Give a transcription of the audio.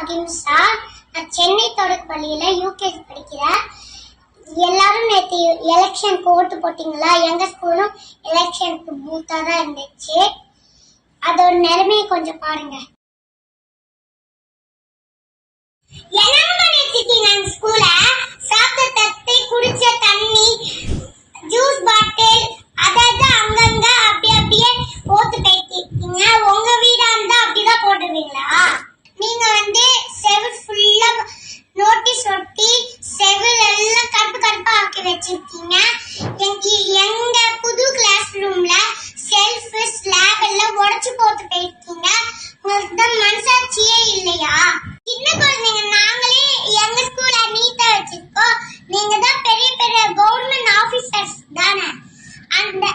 அகிம்சா நான் சென்னை தொடக்க பள்ளியில யூகேஜி படிக்கிறேன். எல்லாரும் நேற்று எலெக்ஷனுக்கு ஓட்டு போட்டீங்களா? எங்க ஸ்கூலும் எலெக்ஷனுக்கு பூத்தா தான் இருந்துச்சு. அதோட நிலைமையை கொஞ்சம் பாருங்க. எனக்கு எங்க புது கிளாஸ் ரூம்ல செல்ஃப் ஸ்லாப் எல்லாம் உடைச்சு போட்டு போயிருக்கீங்க? உங்களுக்கு மனசாட்சியே இல்லையா? சின்ன குழந்தைங்க நாங்களே எங்க ஸ்கூல நீட்டா வச்சிருக்கோம். நீங்க தான் பெரிய பெரிய கவர்மெண்ட் ஆபீசர்ஸ் தானே. அந்த